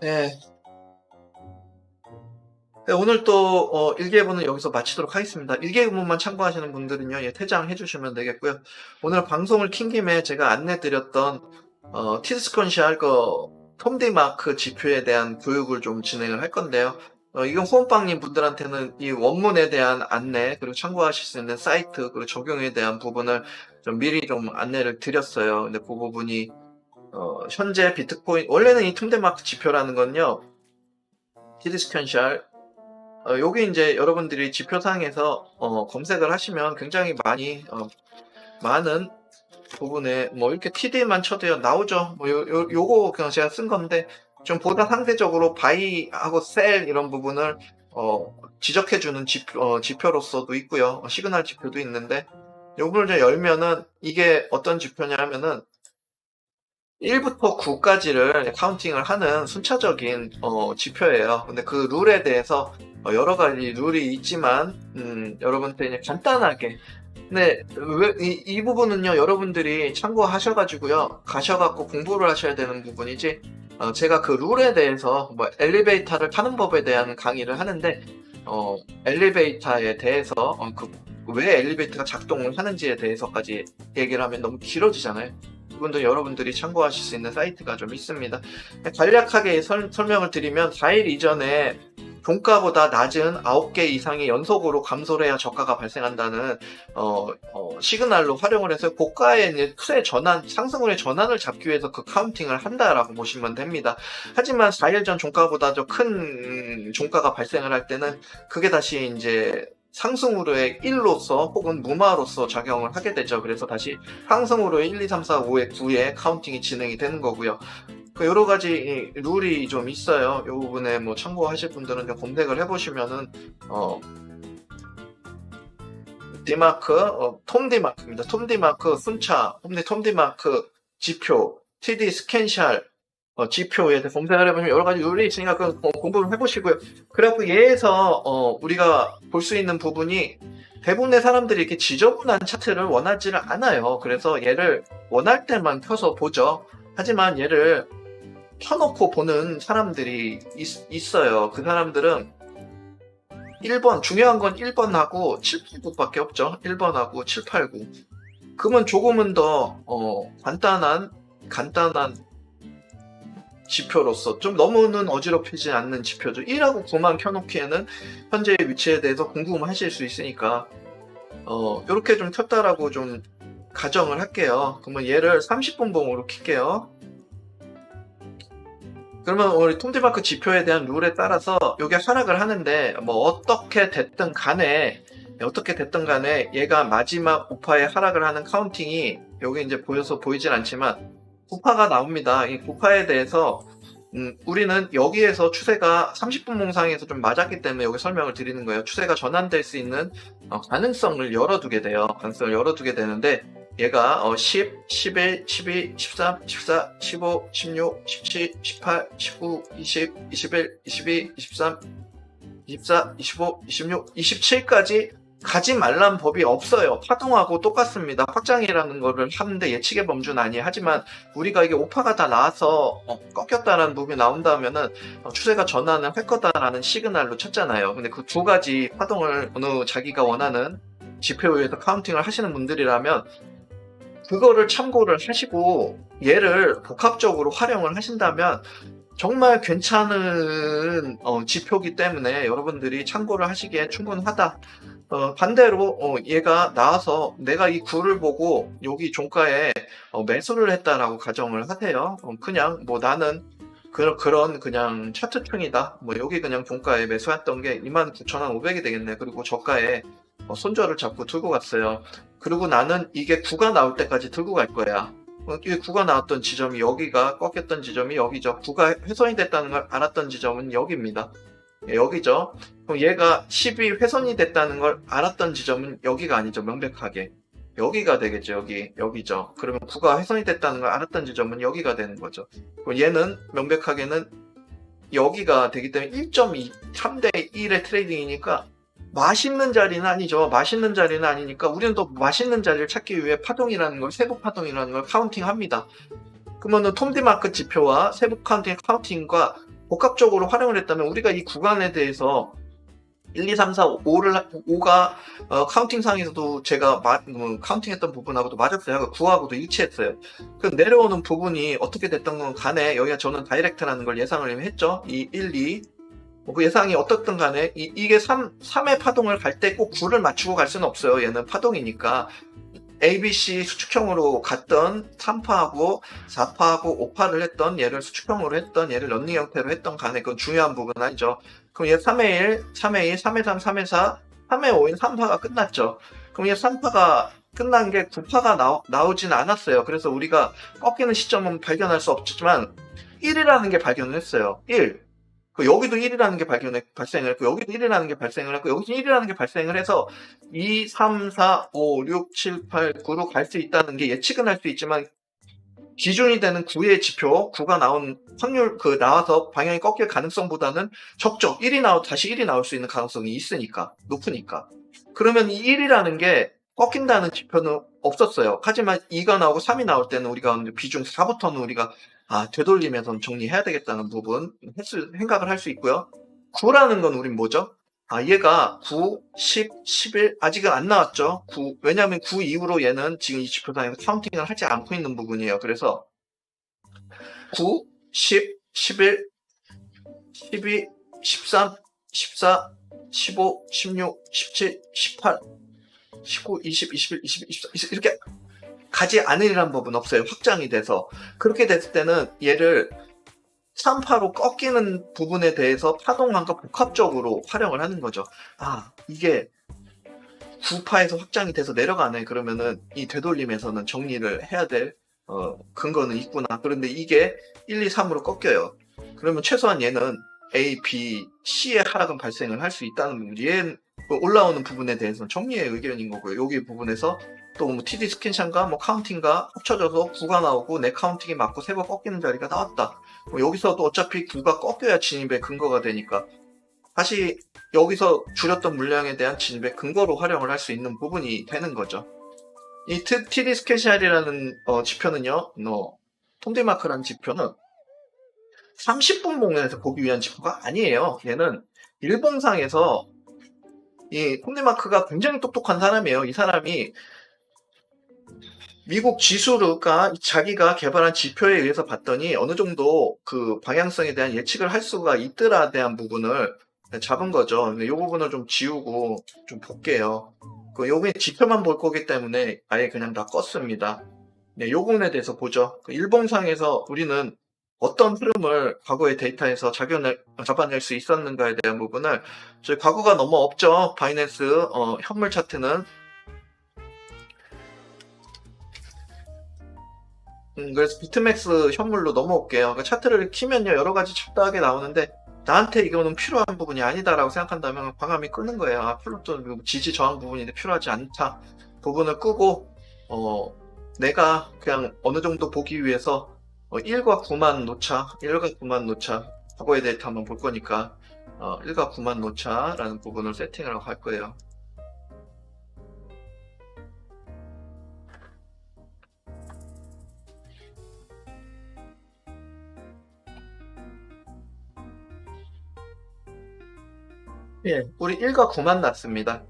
네. 네, 오늘 또 어, 일기예보는 여기서 마치도록 하겠습니다. 일기예보만 참고하시는 분들은요, 예, 퇴장해 주시면 되겠고요. 오늘 방송을 킨 김에 제가 안내드렸던 어, 티스컨시알 그 톰디마크 지표에 대한 교육을 좀 진행을 할 건데요. 어, 이건 호원빵님 분들한테는 이 원문에 대한 안내 그리고 참고하실 수 있는 사이트 그리고 적용에 대한 부분을 좀 미리 좀 안내를 드렸어요. 근데 그 부분이 어, 현재 비트코인 원래는 이 톰디마크 지표라는 건요. 티스컨시알 어, 여기 이제 여러분들이 지표상에서 어, 검색을 하시면 굉장히 많이 어, 많은 부분에 뭐 이렇게 TD만 쳐도요 나오죠. 뭐 요, 요, 요거 그냥 제가 쓴 건데 좀 보다 상대적으로 바이하고 셀 이런 부분을 어, 지적해주는 지표, 어, 지표로서도 있고요. 어, 시그널 지표도 있는데 요걸 이제 열면은 이게 어떤 지표냐 하면은 1부터 9까지를 카운팅을 하는 순차적인 어, 지표예요. 근데 그 룰에 대해서 어, 여러 가지 룰이 있지만 음, 여러분들 이제 간단하게 근데 왜, 이, 이 부분은요 여러분들이 참고하셔가지고요 가셔갖고 공부를 하셔야 되는 부분이지 어, 제가 그 룰에 대해서 뭐 엘리베이터를 타는 법에 대한 강의를 하는데 어, 엘리베이터에 대해서 어, 그, 왜 엘리베이터가 작동을 하는지에 대해서까지 얘기를 하면 너무 길어지잖아요. 그분도 여러분들이 참고하실 수 있는 사이트가 좀 있습니다. 간략하게 설, 설명을 드리면 4일 이전에 종가보다 낮은 9개 이상의 연속으로 감소를 해야 저가가 발생한다는 어, 어, 시그널로 활용을 해서 고가의 틀의 전환, 상승률의 전환을 잡기 위해서 그 카운팅을 한다라고 보시면 됩니다. 하지만 4일 전 종가보다 더 큰 종가가 발생을 할 때는 그게 다시 이제 상승으로의 1로서 혹은 무마로서 작용을 하게 되죠. 그래서 다시 상승으로의 1, 2, 3, 4, 5의 9의 카운팅이 진행이 되는 거고요. 그 여러 가지 이 룰이 좀 있어요. 이 부분에 뭐 참고하실 분들은 좀 검색을 해보시면은 어 디마크, 어, 톰 디마크입니다. 톰 디마크 순차, 톰 디마크 지표, TD 스캔샬 어, 지표에 대해서 검색을 해보시면 여러 가지 룰이 있으니까 그 어, 공부를 해보시고요. 그래갖고 얘에서 어, 우리가 볼 수 있는 부분이 대부분의 사람들이 이렇게 지저분한 차트를 원하지를 않아요. 그래서 얘를 원할 때만 켜서 보죠. 하지만 얘를 켜놓고 보는 사람들이 있, 어요그 사람들은 1번, 중요한 건 1번하고 7, 8구밖에 없죠. 1번하고 7, 8, 9. 그러면 조금은 더, 어, 간단한, 간단한 지표로서 좀 너무는 어지럽히지 않는 지표죠. 1하고 9만 켜놓기에는 현재의 위치에 대해서 궁금하실 수 있으니까, 어, 이렇게 좀 켰다라고 좀 가정을 할게요. 그러면 얘를 30분 봉으로 킬게요. 그러면 우리 톰디마크 지표에 대한 룰에 따라서 이게 하락을 하는데 뭐 어떻게 됐든 간에 어떻게 됐든 간에 얘가 마지막 우파에 하락을 하는 카운팅이 여기 이제 보여서 보이진 않지만 우파가 나옵니다. 이 우파에 대해서 음, 우리는 여기에서 추세가 30분 몽상에서 좀 맞았기 때문에 여기 설명을 드리는 거예요. 추세가 전환될 수 있는 어, 가능성을 열어두게 돼요. 가능성을 열어두게 되는데 얘가 어, 10, 11, 12, 13, 14, 15, 16, 17, 18, 19, 20, 21, 22, 23, 24, 25, 26, 27까지 가지 말란 법이 없어요. 파동하고 똑같습니다. 확장이라는 거를 하는데 예측의 범주는 아니에요. 하지만 우리가 이게 오파가 다 나와서 어, 꺾였다라는 부분이 나온다면은 어, 추세가 전환을 할 거다라는 시그널로 쳤잖아요. 근데 그 두 가지 파동을 어느 자기가 원하는 지표에 의해서 카운팅을 하시는 분들이라면 그거를 참고를 하시고 얘를 복합적으로 활용을 하신다면 정말 괜찮은 어, 지표기 때문에 여러분들이 참고를 하시기에 충분하다. 어, 반대로 어, 얘가 나와서 내가 이 굴을 보고 여기 종가에 어, 매수를 했다라고 가정을 하세요. 어, 그냥 뭐 나는 그, 그런 그냥 차트층이다. 뭐 여기 그냥 종가에 매수했던 게 29,500이 되겠네. 그리고 저가에 어, 손절을 잡고 들고 갔어요. 그리고 나는 이게 9가 나올 때까지 들고 갈 거야. 어, 이 9가 나왔던 지점이 여기가 꺾였던 지점이 여기죠. 9가 훼손이 됐다는 걸 알았던 지점은 여기입니다. 예, 여기죠. 그럼 얘가 10이 훼손이 됐다는 걸 알았던 지점은 여기가 아니죠. 명백하게. 여기가 되겠죠. 여기. 여기죠. 그러면 9가 훼손이 됐다는 걸 알았던 지점은 여기가 되는 거죠. 그럼 얘는 명백하게는 여기가 되기 때문에 1.2, 3대 1의 트레이딩이니까 맛있는 자리는 아니죠. 맛있는 자리는 아니니까 우리는 또 맛있는 자리를 찾기 위해 파동이라는 걸, 세부 파동이라는 걸 카운팅 합니다. 그러면은 톰디마크 지표와 세부 카운팅 카운팅과 복합적으로 활용을 했다면 우리가 이 구간에 대해서 1, 2, 3, 4, 5를 5가 어, 카운팅 상에서도 제가 마, 음, 카운팅했던 부분하고도 맞았어요. 9하고도 일치했어요. 그 내려오는 부분이 어떻게 됐던 건 간에 여기가 저는 다이렉트라는 걸 예상을 했죠. 이 1, 2. 뭐그 예상이 어떻든 간에 이, 이게 3, 3의 파동을 갈 때 꼭 9를 맞추고 갈 수는 없어요. 얘는 파동이니까. ABC 수축형으로 갔던 3파하고 4파하고 5파를 했던 얘를 수축형으로 했던 얘를 런닝 형태로 했던 간에 그건 중요한 부분 아니죠. 그럼 얘 3의 1, 3의 2, 3의 3, 3의 4, 3의 5인 3파가 끝났죠. 그럼 얘 3파가 끝난 게 9파가 나오, 나오진 않았어요. 그래서 우리가 꺾이는 시점은 발견할 수 없지만 1이라는 게 발견을 했어요. 1. 그 여기도 1이라는 게 발견 발생을 했고 여기도 1이라는 게 발생을 했고 여기도 1이라는 게 발생을 해서 2, 3, 4, 5, 6, 7, 8, 9로 갈 수 있다는 게 예측은 할 수 있지만 기준이 되는 9의 지표, 9가 나온 확률, 그 나와서 방향이 꺾일 가능성보다는 적죠. 1이 나오, 다시 1이 나올 수 있는 가능성이 있으니까, 높으니까. 그러면 이 1이라는 게 꺾인다는 지표는 없었어요. 하지만 2가 나오고 3이 나올 때는 우리가 비중 4부터는 우리가 아, 되돌리면서 정리해야 되겠다는 부분 횟수, 생각을 할 수 있고요. 9라는 건 우린 뭐죠? 아, 얘가 9, 10, 11, 아직은 안 나왔죠? 9. 왜냐하면 9 이후로 얘는 지금 이 지표상에서 카운팅을 하지 않고 있는 부분이에요. 그래서 9, 10, 11, 12, 13, 14, 15, 16, 17, 18, 19, 20, 21, 22, 23, 20, 이렇게 가지 않으리란 법은 없어요. 확장이 돼서. 그렇게 됐을 때는 얘를 3파로 꺾이는 부분에 대해서 파동함과 복합적으로 활용을 하는 거죠. 아, 이게 9파에서 확장이 돼서 내려가네. 그러면은 이 되돌림에서는 정리를 해야 될 어, 근거는 있구나. 그런데 이게 1, 2, 3으로 꺾여요. 그러면 최소한 얘는 A, B, C의 하락은 발생을 할 수 있다는. 얘 올라오는 부분에 대해서는 정리의 의견인 거고요. 여기 부분에서 또 뭐 TD 스캔샷과 뭐 카운팅과 합쳐져서 9가 나오고 내 카운팅이 맞고 세 번 꺾이는 자리가 나왔다. 뭐 여기서도 어차피 9가 꺾여야 진입의 근거가 되니까 다시 여기서 줄였던 물량에 대한 진입의 근거로 활용을 할 수 있는 부분이 되는 거죠. 이 트- TD 스캔샷이라는 어, 지표는요, 너 톰디마크라는 지표는 30분 봉면에서 보기 위한 지표가 아니에요. 얘는 일봉상에서 이 톰디마크가 굉장히 똑똑한 사람이에요. 이 사람이 미국 지수가 자기가 개발한 지표에 의해서 봤더니 어느 정도 그 방향성에 대한 예측을 할 수가 있더라 대한 부분을 잡은 거죠. 근데 이 부분을 좀 지우고 좀 볼게요. 그 요게 지표만 볼 거기 때문에 아예 그냥 다 껐습니다. 네, 요 부분에 대해서 보죠. 그 일봉상에서 우리는 어떤 흐름을 과거의 데이터에서 작용을 잡아낼 수 있었는가에 대한 부분을 저희 과거가 너무 없죠. 바이낸스 어, 현물 차트는 음, 그래서 비트맥스 현물로 넘어올게요. 그 차트를 키면요, 여러 가지 잡다하게 나오는데, 나한테 이거는 필요한 부분이 아니다라고 생각한다면 광함이 끄는 거예요. 아, 플루토 지지 저항 부분인데 필요하지 않다. 부분을 끄고, 어, 내가 그냥 어느 정도 보기 위해서 어, 1과 9만 놓자, 1과 9만 놓자, 과거의 데이터 한번 볼 거니까, 어, 1과 9만 놓자라는 부분을 세팅을 할 거예요. 예, 우리 1과 9만 났습니다.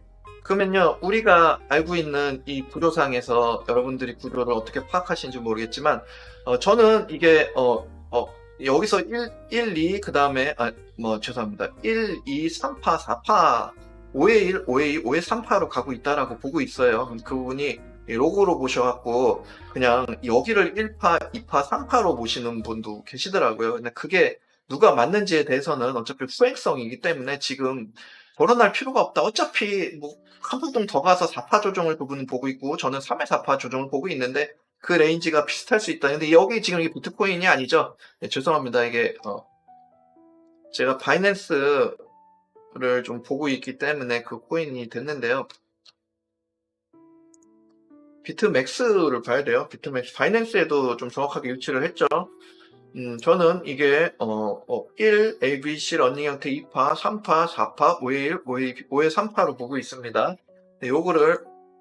그러면요, 우리가 알고 있는 이 구조상에서 여러분들이 구조를 어떻게 파악하시는지 모르겠지만, 어, 저는 이게, 어, 어, 여기서 1, 1, 2, 그 다음에, 아, 뭐, 죄송합니다. 1, 2, 3파, 4파, 5의 1, 5의 2, 5의 3파로 가고 있다라고 보고 있어요. 그 부분이 이 로고로 보셔갖고, 그냥 여기를 1파, 2파, 3파로 보시는 분도 계시더라고요. 근데 그게 누가 맞는지에 대해서는 어차피 후행성이기 때문에 지금 거론할 필요가 없다. 어차피 뭐한 분동 더 가서 4파 조정을 그분은 보고 있고 저는 3의 4파 조정을 보고 있는데 그 레인지가 비슷할 수 있다. 근데 여기 지금 이게 비트코인이 아니죠? 네, 죄송합니다. 이게 어, 제가 바이낸스를 좀 보고 있기 때문에 그 코인이 됐는데요. 비트맥스를 봐야 돼요. 비트맥스. 바이낸스에도 좀 정확하게 유치를 했죠. 음, 저는 이게, 어, 어, 1, A, B, C 러닝 형태 2파, 3파, 4파, 5의 1, 5의, 5의 3파로 보고 있습니다. 네, 요거를,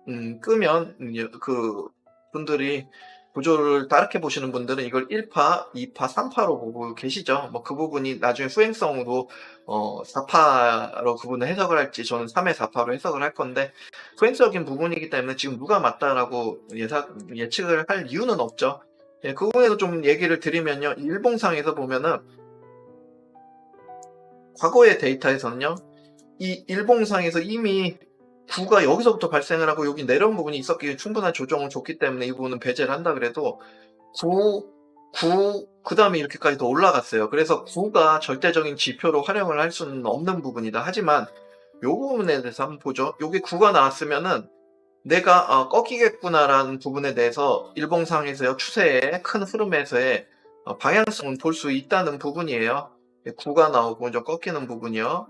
음, 끄면, 이제 그, 분들이, 구조를 따르게 보시는 분들은 이걸 1파, 2파, 3파로 보고 계시죠. 뭐 그 부분이 나중에 수행성으로 어 4파로 그분을 해석을 할지 저는 3회 4파로 해석을 할 건데 수행적인 부분이기 때문에 지금 누가 맞다라고 예상 예측을 할 이유는 없죠. 예, 그 부분에서 좀 얘기를 드리면요. 일봉상에서 보면은 과거의 데이터에서는요. 이 일봉상에서 이미 구가 여기서부터 발생을 하고 여기 내려온 부분이 있었기에 충분한 조정을 줬기 때문에 이 부분은 배제를 한다 그래도 9, 9, 그 다음에 이렇게까지 더 올라갔어요. 그래서 9가 절대적인 지표로 활용을 할 수는 없는 부분이다. 하지만 요 부분에 대해서 한번 보죠. 여기 9가 나왔으면은 내가 어, 꺾이겠구나라는 부분에 대해서 일봉상에서요 추세의 큰 흐름에서의 어, 방향성은 볼 수 있다는 부분이에요. 9가 나오고 좀 꺾이는 부분이요.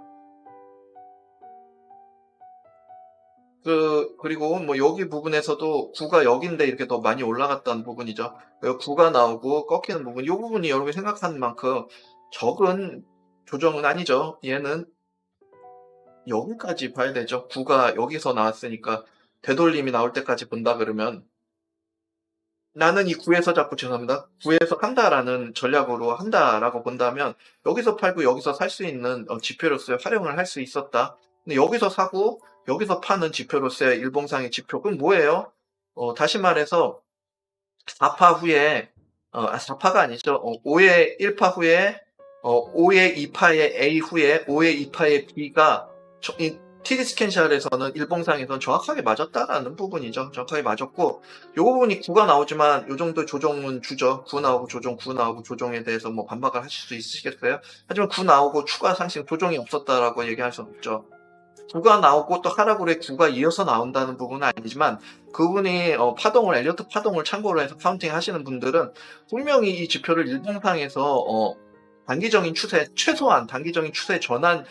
그, 그리고 뭐 여기 부분에서도 9가 여기인데 이렇게 더 많이 올라갔다는 부분이죠. 9가 나오고 꺾이는 부분, 이 부분이 여러분이 생각하는 만큼 적은 조정은 아니죠. 얘는 여기까지 봐야 되죠. 9가 여기서 나왔으니까 되돌림이 나올 때까지 본다 그러면 나는 이 9에서 자꾸 죄송합니다. 9에서 한다라는 전략으로 한다라고 본다면 여기서 팔고 여기서 살 수 있는 어, 지표로서의 활용을 할 수 있었다. 근데 여기서 사고 여기서 파는 지표로서의 일봉상의 지표 그럼 뭐예요? 어, 다시 말해서 4파 후에 어, 아, 4파가 아니죠. 어, 5의 1파 후에 어, 5의 2파의 A 후에 5의 2파의 B가 TD 스캔샷에서는 일봉상에서는 정확하게 맞았다라는 부분이죠. 정확하게 맞았고 요 부분이 9가 나오지만 요 정도 조정은 주죠. 9 나오고 조정, 9 나오고 조정에 대해서 뭐 반박을 하실 수 있으시겠어요? 하지만 9 나오고 추가 상승 조정이 없었다라고 얘기할 수 없죠. 9가 나오고 또 하락으로 9가 이어서 나온다는 부분은 아니지만 그분이 어, 파동을 엘리어트 파동을 참고로 해서 카운팅 하시는 분들은 분명히 이 지표를 일봉상에서 어, 단기적인 추세 최소한 단기적인 추세 전환의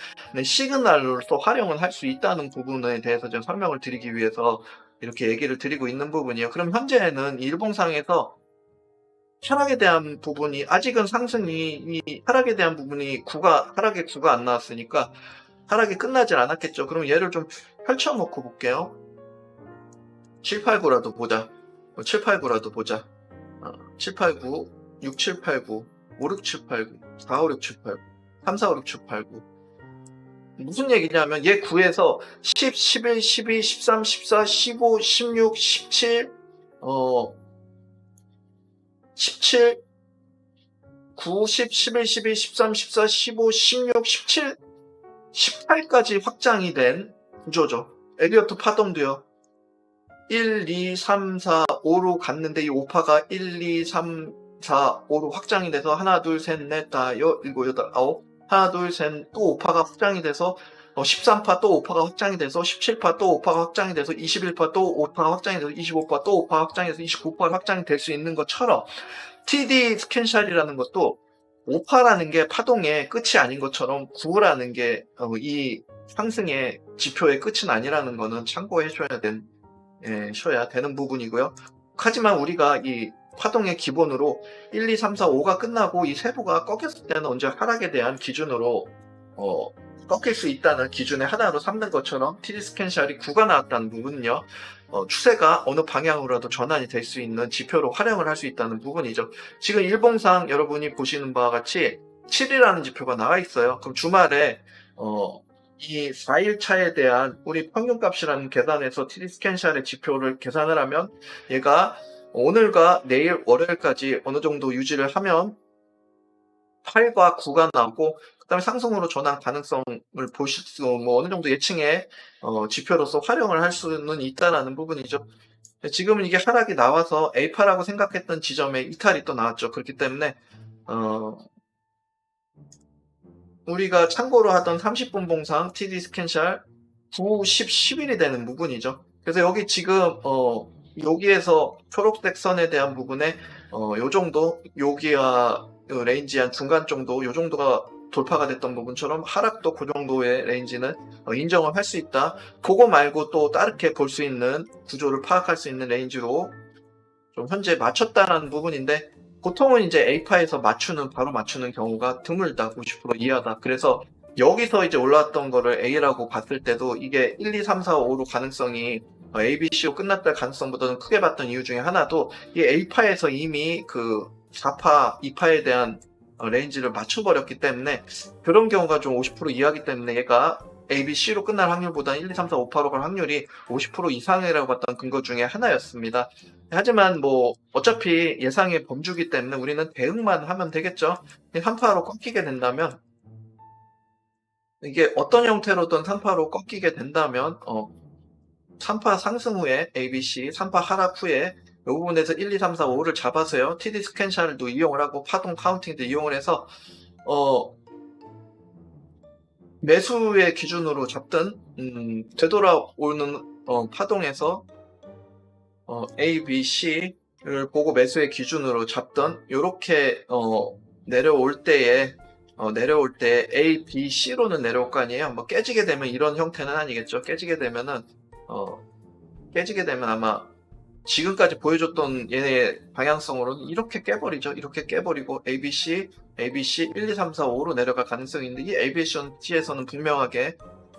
시그널로서 활용을 할 수 있다는 부분에 대해서 좀 설명을 드리기 위해서 이렇게 얘기를 드리고 있는 부분이에요. 그럼 현재는 이 일봉상에서 하락에 대한 부분이 아직은 상승이 이 하락에 대한 부분이 9가 하락의 9가 안 나왔으니까 하락이 끝나질 않았겠죠. 그럼 얘를 좀 펼쳐놓고 볼게요. 7, 8, 9라도 보자. 7, 8, 9라도 보자. 어, 7, 8, 9, 6, 7, 8, 9, 5, 6, 7, 8, 9, 4, 5, 6, 7, 8, 9, 3, 4, 5, 6, 7, 8, 9. 무슨 얘기냐면 얘 9에서 10, 11, 12, 13, 14, 15, 16, 17, 어, 17, 9, 10, 11, 12, 13, 14, 15, 16, 17, 18까지 확장이 된 구조죠. 에리어트 파동도요. 1, 2, 3, 4, 5로 갔는데 이 5파가 1, 2, 3, 4, 5로 확장이 돼서 하나, 둘, 셋, 넷, 다, 여, 일곱, 여덟, 아홉 하나, 둘, 셋, 또 5파가 확장이 돼서 어, 13파 또 5파가 확장이 돼서 17파 또 5파가 확장이 돼서 21파 또 5파가 확장이 돼서 25파 또 5파 확장이 돼서 29파 확장이 될 수 있는 것처럼 TD 스캔샷이라는 것도 5파라는 게 파동의 끝이 아닌 것처럼 9라는 게 이 상승의 지표의 끝은 아니라는 거는 참고해 줘야 된, 예, 되는 부분이고요. 하지만 우리가 이 파동의 기본으로 1, 2, 3, 4, 5가 끝나고 이 세부가 꺾였을 때는 언제 하락에 대한 기준으로 어, 꺾일 수 있다는 기준의 하나로 삼는 것처럼 TD 스캔샷이 9가 나왔다는 부분은요. 어, 추세가 어느 방향으로라도 전환이 될 수 있는 지표로 활용을 할 수 있다는 부분이죠. 지금 일봉상 여러분이 보시는 바와 같이 7이라는 지표가 나와 있어요. 그럼 주말에 어, 이 4일 차에 대한 우리 평균값이라는 계산에서 TD 스캔샷의 지표를 계산을 하면 얘가 오늘과 내일 월요일까지 어느 정도 유지를 하면 8과 9가 나오고 그다음에 상승으로 전환 가능성을 보실 수, 뭐 어느 정도 예측의 어, 지표로서 활용을 할 수는 있다라는 부분이죠. 지금은 이게 하락이 나와서 A파라고 생각했던 지점에 이탈이 또 나왔죠. 그렇기 때문에 어, 우리가 참고로 하던 30분 봉상 TD 스캔샷 9, 10, 10일이 되는 부분이죠. 그래서 여기 지금 어, 여기에서 초록색 선에 대한 부분에 어, 요 정도 여기와 요 레인지 한 중간 정도 요 정도가 돌파가 됐던 부분처럼 하락도 그 정도의 레인지는 어, 인정을 할 수 있다. 그거 말고 또 다르게 볼 수 있는 구조를 파악할 수 있는 레인지로 좀 현재 맞췄다라는 부분인데 보통은 이제 A파에서 맞추는 바로 맞추는 경우가 드물다 50% 이하다. 그래서 여기서 이제 올라왔던 거를 A라고 봤을 때도 이게 1, 2, 3, 4, 5로 가능성이 어, ABC로 끝났다 가능성보다는 크게 봤던 이유 중에 하나도 이 A파에서 이미 그 4파, 2파에 대한 어, 레인지를 맞춰버렸기 때문에 그런 경우가 좀 50% 이하기 때문에 얘가 A, B, C로 끝날 확률보다 1, 2, 3, 4, 5, 8, 5갈 확률이 50% 이상이라고 봤던 근거 중에 하나였습니다. 하지만 뭐 어차피 예상의 범주기 때문에 우리는 대응만 하면 되겠죠. 3파로 꺾이게 된다면 이게 어떤 형태로든 3파로 꺾이게 된다면 어 3파 상승 후에 ABC, 3파 하락 후에 이 부분에서 1, 2, 3, 4, 5를 잡아서요. TD 스캔샤를도 이용을 하고 파동 카운팅도 이용을 해서 어 매수의 기준으로 잡든 음, 되돌아오는 어, 파동에서 어, A, B, C를 보고 매수의 기준으로 잡던 이렇게 어, 내려올 때에 어, 내려올 때 A, B, C로는 내려올 거 아니에요. 뭐 깨지게 되면 이런 형태는 아니겠죠. 깨지게 되면은 어, 깨지게 되면 아마 지금까지 보여줬던 얘의 방향성으로는 이렇게 깨버리죠. 이렇게 깨버리고 ABC, ABC 1, 2, 3, 4, 5로 내려갈 가능성이 있는데 이 ABC에서는 분명하게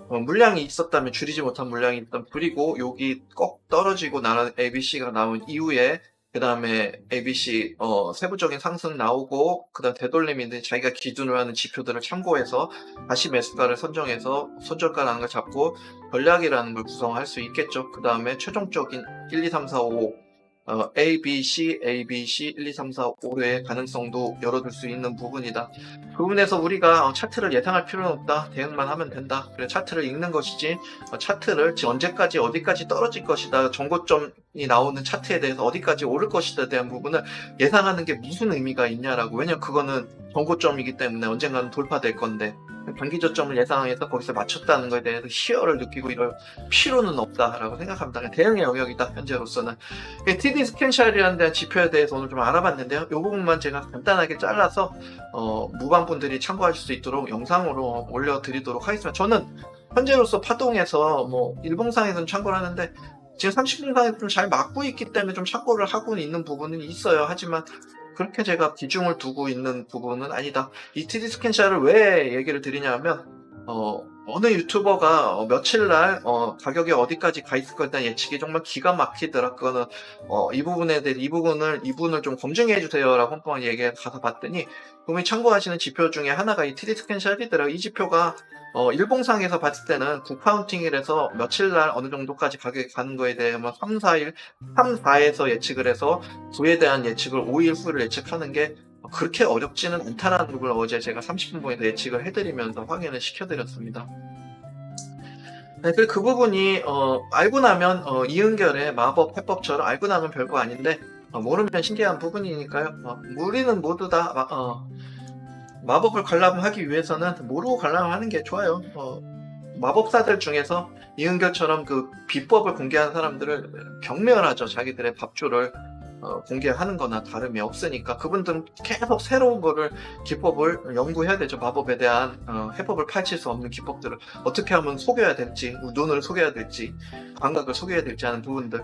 어, 물량이 있었다면 줄이지 못한 물량이 있던 그리고 여기 꺾 떨어지고 나는 ABC가 나온 이후에 그 다음에 ABC 어, 세부적인 상승 나오고 그 다음 되돌림인데 자기가 기준으로 하는 지표들을 참고해서 다시 매수가를 선정해서 손절가 나는 걸 잡고 전략이라는 걸 구성할 수 있겠죠. 그 다음에 최종적인 1, 2, 3, 4, 5 어, A, B, C, A, B, C 1, 2, 3, 4, 5의 가능성도 열어둘 수 있는 부분이다. 그 부분에서 우리가 어, 차트를 예상할 필요는 없다. 대응만 하면 된다. 그래 차트를 읽는 것이지 어, 차트를 언제까지 어디까지 떨어질 것이다. 정고점이 나오는 차트에 대해서 어디까지 오를 것이다에 대한 부분을 예상하는 게 무슨 의미가 있냐라고. 왜냐면 그거는 정고점이기 때문에 언젠가는 돌파될 건데 단기 저점을 예상해서 거기서 맞췄다는 것에 대해서 희열을 느끼고 이럴 필요는 없다라고 생각합니다. 대응의 영역이다 현재로서는. TD 스캔샬이라는 대한 지표에 대해서 오늘 좀 알아봤는데요. 이 부분만 제가 간단하게 잘라서 어, 무방분들이 참고하실 수 있도록 영상으로 올려드리도록 하겠습니다. 저는 현재로서 파동에서 뭐 일봉상에서는 참고를 하는데 지금 30분 상에서 좀잘 맞고 있기 때문에 좀 참고를 하고 있는 부분은 있어요. 하지만 그렇게 제가 비중을 두고 있는 부분은 아니다. 이 TD 스캔샷을 왜 얘기를 드리냐면 어, 어느 유튜버가 어, 며칠 날 어, 가격이 어디까지 가 있을 거에 대한 예측이 정말 기가 막히더라. 그거는 어, 이 부분에 대해 이 부분을 이분을 좀 검증해 주세요라고 한번 얘기 가서 봤더니 분명히 참고하시는 지표 중에 하나가 이 TD 스캔샷이더라고요. 이 지표가 어, 일봉상에서 봤을 때는 9파운팅이라서 며칠 날 어느 정도까지 가격이 가는 거에 대해 뭐 3, 4일, 3, 4에서 예측을 해서 9에 대한 예측을 5일 후를 예측하는 게 그렇게 어렵지는 않다라는 걸 어제 제가 30분 봉에서 예측을 해드리면서 확인을 시켜드렸습니다. 네, 그그 부분이 어, 알고 나면 어, 이은결의 마법 해법처럼 알고 나면 별거 아닌데 어, 모르면 신기한 부분이니까요. 어, 우리는 모두 다 마, 어, 마법을 관람하기 위해서는 모르고 관람하는 게 좋아요. 어, 마법사들 중에서 이은결처럼 그 비법을 공개하는 사람들을 경멸하죠. 자기들의 밥줄을 어, 공개하는 거나 다름이 없으니까 그분들은 계속 새로운 거를 기법을 연구해야 되죠. 마법에 대한 어, 해법을 파헤칠 수 없는 기법들을 어떻게 하면 속여야 될지, 눈을 속여야 될지, 감각을 속여야 될지 하는 부분들.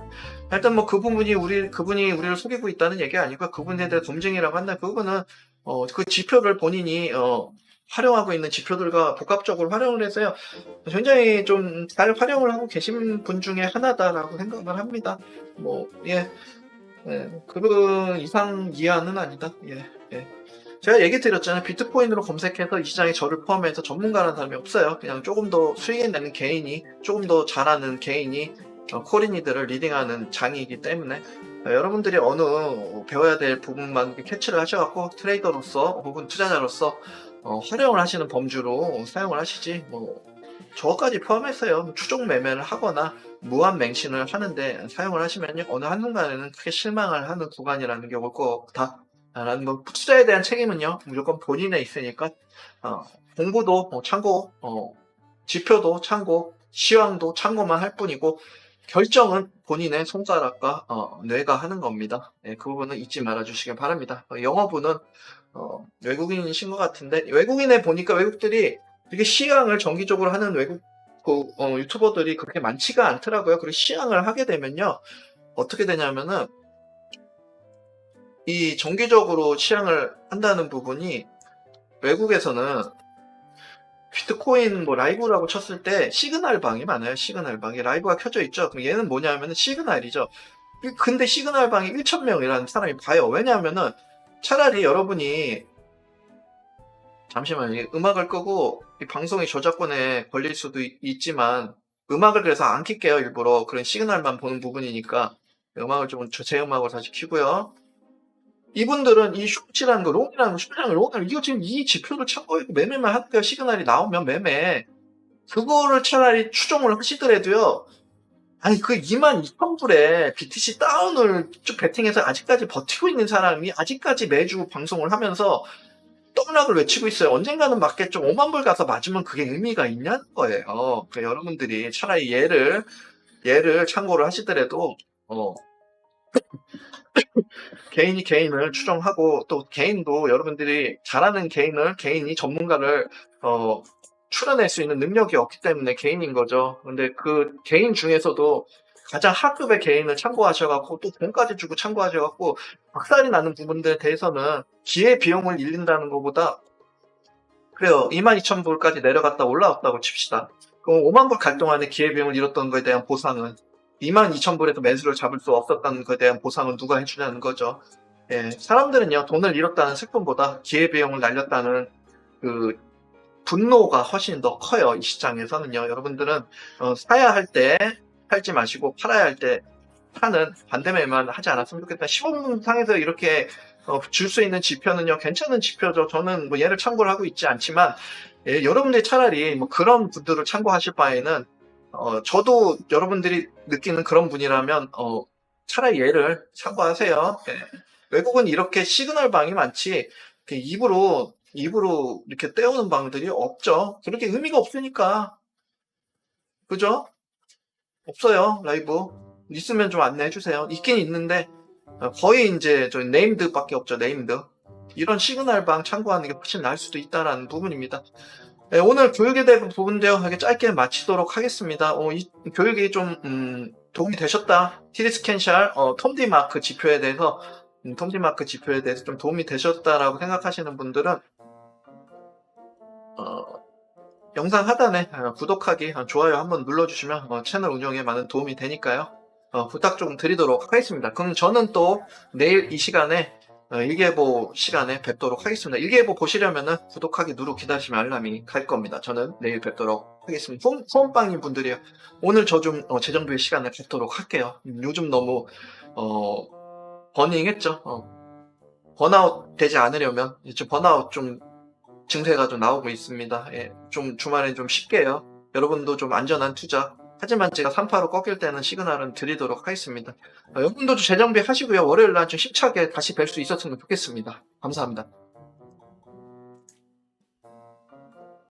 일단 뭐 그 부분이 우리 그분이 우리를 속이고 있다는 얘기 아니고 그분에 대한 검증이라고 한다. 그거는 어, 그 지표를 본인이 어, 활용하고 있는 지표들과 복합적으로 활용을 해서요. 굉장히 좀 잘 활용을 하고 계신 분 중에 하나다라고 생각을 합니다. 뭐, 예. 예, 그런 이상 이하는 아니다. 예, 예. 제가 얘기 드렸잖아요. 비트코인으로 검색해서 이 시장에 저를 포함해서 전문가라는 사람이 없어요. 그냥 조금 더 수익을 내는 개인이, 조금 더 잘하는 개인이 어, 코린이들을 리딩하는 장이기 때문에 어, 여러분들이 어느 배워야 될 부분만 캐치를 하셔갖고 트레이더로서 혹은 투자자로서 어, 활용을 하시는 범주로 사용을 하시지 뭐 저까지 포함해서요. 추종 매매를 하거나 무한 맹신을 하는데 사용을 하시면요. 어느 한순간에는 크게 실망을 하는 구간이라는 게올 거다 라는 거 투자에 대한 책임은요. 무조건 본인에 있으니까 어, 공부도 뭐 참고 어, 지표도 참고 시황도 참고만 할 뿐이고 결정은 본인의 손가락과 어, 뇌가 하는 겁니다. 네, 그 부분은 잊지 말아 주시길 바랍니다. 어, 영어부는 어, 외국인이신 것 같은데 외국인에 보니까 외국들이 되게 시향을 정기적으로 하는 외국 그, 어, 유튜버들이 그렇게 많지가 않더라고요. 그리고 시향을 하게 되면요 어떻게 되냐면은 이 정기적으로 시향을 한다는 부분이 외국에서는 비트코인 뭐 라이브라고 쳤을 때 시그널 방이 많아요. 시그널 방이 라이브가 켜져 있죠. 그럼 얘는 뭐냐면은 시그널이죠. 근데 시그널 방이 1,000명이라는 사람이 봐요. 왜냐하면은 차라리 여러분이 잠시만요. 이 음악을 끄고 이 방송이 저작권에 걸릴 수도 있- 있지만 음악을 그래서 안 킬게요. 일부러 그런 시그널만 보는 부분이니까 음악을 좀 제 음악으로 다시 키고요. 이분들은 이 숏이라는 거, 롱이라는 거, 숏이라는 거, 롱을 이거 지금 이 지표를 참고해 매매만 할게요. 시그널이 나오면 매매. 그거를 차라리 추종을 하시더라도요. 아니 그 2만 2천 불에 BTC 다운을 쭉 베팅해서 아직까지 버티고 있는 사람이 아직까지 매주 방송을 하면서 떡락을 외치고 있어요. 언젠가는 맞겠죠. 5만 불 가서 맞으면 그게 의미가 있냐는 거예요. 그 여러분들이 차라리 얘를 얘를 참고를 하시더라도 어 개인이 개인을 추정하고 또 개인도 여러분들이 잘하는 개인을 개인이 전문가를 어 추려낼 수 있는 능력이 없기 때문에 개인인 거죠. 근데 그 개인 중에서도 가장 하급의 개인을 참고하셔갖고 또 돈까지 주고 참고하셔갖고 박살이 나는 부분들에 대해서는 기회 비용을 잃는다는 것보다 그래요. 22,000불까지 내려갔다 올라왔다고 칩시다. 그럼 5만 불 갈 동안에 기회 비용을 잃었던 거에 대한 보상은 22,000불에서 매수를 잡을 수 없었다는 것에 대한 보상은 누가 해주냐는 거죠. 예, 사람들은요, 돈을 잃었다는 슬픔보다 기회 비용을 날렸다는 그 분노가 훨씬 더 커요. 이 시장에서는요. 여러분들은 어, 사야 할 때 팔지 마시고 팔아야 할 때 파는 반대매만 하지 않았으면 좋겠다. 15분 상에서 이렇게 어, 줄 수 있는 지표는요, 괜찮은 지표죠. 저는 뭐 얘를 참고를 하고 있지 않지만, 예, 여러분들이 차라리 뭐 그런 분들을 참고하실 바에는, 어, 저도 여러분들이 느끼는 그런 분이라면, 어, 차라리 얘를 참고하세요. 예. 외국은 이렇게 시그널 방이 많지, 입으로, 입으로 이렇게 떼우는 방들이 없죠. 그렇게 의미가 없으니까. 그죠? 없어요, 라이브. 있으면 좀 안내해 주세요. 있긴 있는데, 어, 거의 이제 저 네임드밖에 없죠. 네임드. 이런 시그널 방 참고하는 게 훨씬 나을 수도 있다라는 부분입니다. 네, 오늘 교육에 대한 부분도요. 이렇게 짧게 마치도록 하겠습니다. 어, 이 교육이 좀 음, 도움이 되셨다. 티리스캔샬 어, 톰디 마크 지표에 대해서 음, 톰디 마크 지표에 대해서 좀 도움이 되셨다라고 생각하시는 분들은 어, 영상 하단에 어, 구독하기, 어, 좋아요 한번 눌러주시면 어, 채널 운영에 많은 도움이 되니까요. 어, 부탁 좀 드리도록 하겠습니다. 그럼 저는 또 내일 이 시간에 어, 일기예보 시간에 뵙도록 하겠습니다. 일기예보 보시려면은 구독하기 누르 기다리시면 알람이 갈 겁니다. 저는 내일 뵙도록 하겠습니다. 소음, 소음빵님 분들이요. 오늘 저 좀 재정비의 시간을 갖도록 할게요. 음, 요즘 너무 어, 버닝했죠. 어, 번아웃 되지 않으려면 이제 번아웃 좀 증세가 좀 나오고 있습니다. 예, 좀 주말에 좀 쉽게요. 여러분도 좀 안전한 투자 하지만 제가 3파로 꺾일 때는 시그널은 드리도록 하겠습니다. 어, 여러분도 재정비 하시고요. 월요일 날 좀 힘차게 다시 뵐 수 있었으면 좋겠습니다. 감사합니다.